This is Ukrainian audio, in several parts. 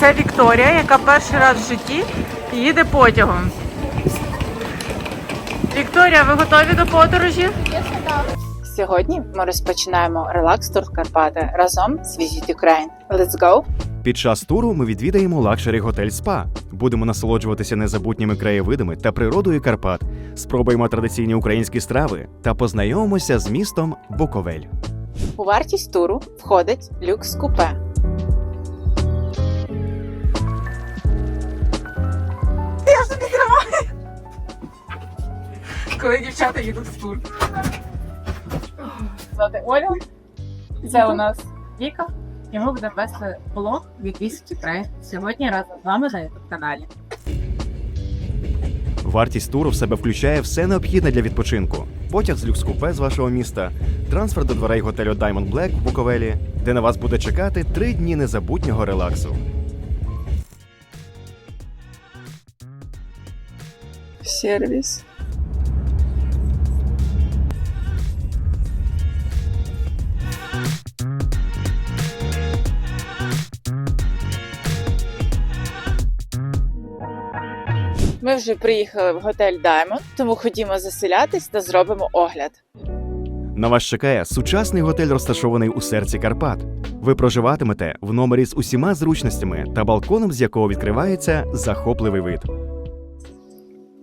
Це Вікторія, яка перший раз в житті їде потягом. Вікторія, ви готові до подорожі? Сьогодні ми розпочинаємо релакс тур в Карпати разом з Visit Ukraine. Let's go! Під час туру ми відвідаємо лакшері готель СПА. Будемо насолоджуватися незабутніми краєвидами та природою Карпат, спробуємо традиційні українські страви та познайомимося з містом Буковель. У вартість туру входить люкс купе. Коли дівчата їдуть в тур. Звати Оля. Це у нас Віка. І ми будемо вести блог від Visit Ukraine сьогодні разом з вами на youtube каналі. Вартість туру в себе включає все необхідне для відпочинку: потяг з люкс-купе з вашого міста, трансфер до дверей готелю Diamond Black в Буковелі, де на вас буде чекати три дні незабутнього релаксу. Сервіс. Ми вже приїхали в готель Diamond, тому ходімо заселятись та зробимо огляд. На вас чекає сучасний готель, розташований у серці Карпат. Ви проживатимете в номері з усіма зручностями та балконом, з якого відкривається захопливий вид.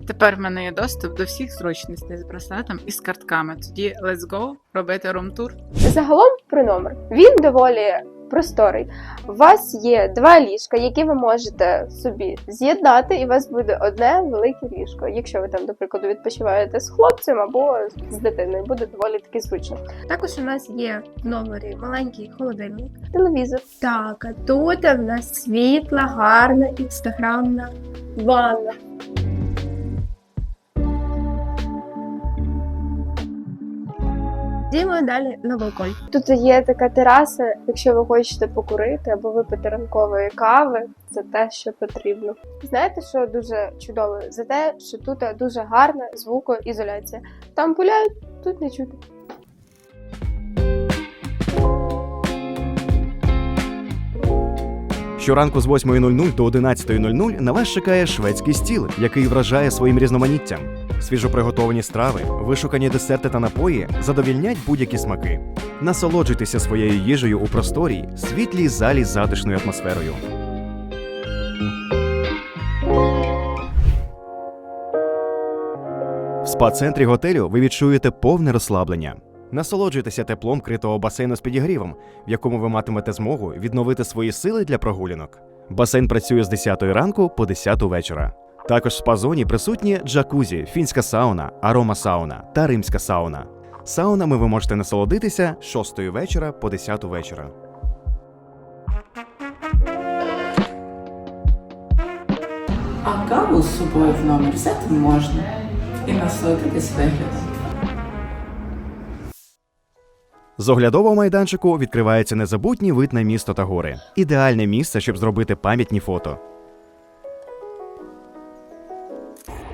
Тепер в мене є доступ до всіх зручностей з браслетом і з картками. Тоді let's go робити рум-тур. Загалом про номер. Він доволі просторий. У вас є два ліжка, які ви можете собі з'єднати, і у вас буде одне велике ліжко. Якщо ви там, до прикладу, відпочиваєте з хлопцем або з дитиною, буде доволі таки зручно. Також у нас є в номері маленький холодильник. Телевізор. Так, а тут в нас світла, гарна інстаграмна ванна. Йдемо далі на балкон. Тут є така тераса, якщо ви хочете покурити або випити ранкової кави, це те, що потрібно. Знаєте, що дуже чудово? За те, що тут дуже гарна звукоізоляція. Там пуляють, тут не чути. Щоранку з 8.00 до 11.00 на вас чекає шведський стіл, який вражає своїм різноманіттям. Свіжоприготовані страви, вишукані десерти та напої задовільнять будь-які смаки. Насолоджуйтеся своєю їжею у просторій, світлій залі з затишною атмосферою. В спа-центрі готелю ви відчуєте повне розслаблення. Насолоджуйтеся теплом критого басейну з підігрівом, в якому ви матимете змогу відновити свої сили для прогулянок. Басейн працює з 10 ранку по 10 вечора. Також в спа-зоні присутні джакузі, фінська сауна, арома сауна та римська сауна. Саунами ви можете насолодитися з 6 вечора по 10 вечора. А каву з собою в номер взяти можна і насолодитись виглядом. З оглядового майданчику відкривається незабутній вид на місто та гори. Ідеальне місце, щоб зробити пам'ятні фото.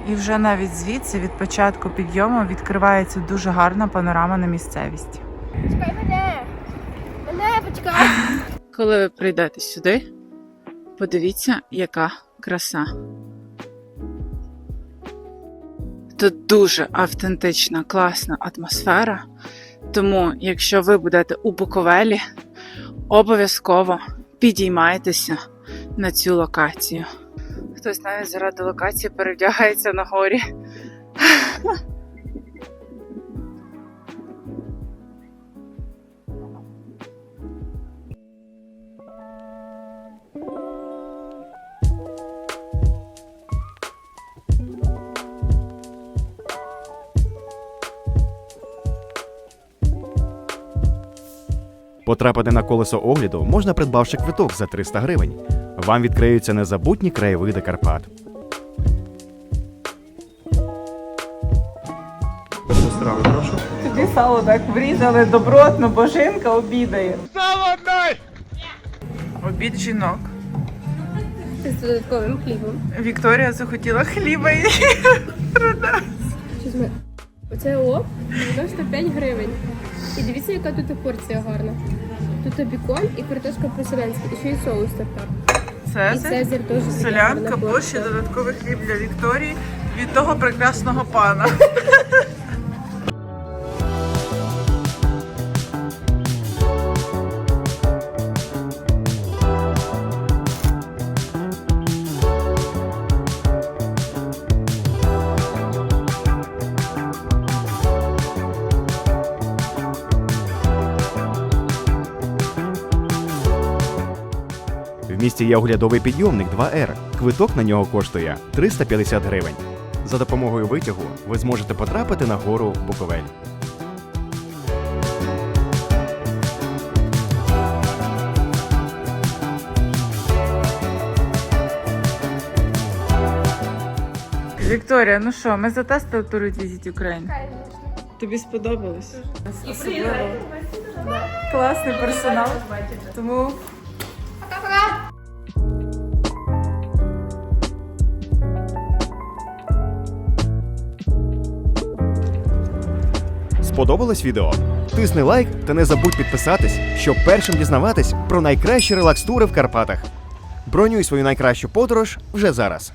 І вже навіть звідси від початку підйому відкривається дуже гарна панорама на місцевість. Чекай мене! Мене почекай! Коли ви прийдете сюди, подивіться, яка краса. Тут дуже автентична, класна атмосфера. Тому, якщо ви будете у Буковелі, обов'язково підіймайтеся на цю локацію. Хтось навіть заради локації перевдягається на горі. Потрапити на колесо огляду можна придбавши квиток за 300 гривень. Вам відкриються незабутні краєвиди Карпат. Тобі сало так врізали добротно, бо жінка обідає. Сало дай! Обід жінок. З додатковим хлібом. Вікторія захотіла хліба і Щось. Оце оп, коштує 5 гривень. І дивіться, яка тут порція гарна. Тут бікон і картошка по-селянськи, і ще й соус тартар. Цезарь, Цезарь теж така солянка, гарна борщ і фотка. додатковий хліб для Вікторії від того прекрасного пана. В місті є оглядовий підйомник 2R. Квиток на нього коштує 350 гривень. За допомогою витягу ви зможете потрапити на гору Буковель. Вікторія, ну що, ми затестили тур Visit Ukraine? Тобі сподобалось? Особливо класний персонал. Тому Сподобалось відео? Тисни лайк та не забудь підписатись, щоб першим дізнаватись про найкращі релакс-тури в Карпатах. Бронюй свою найкращу подорож вже зараз.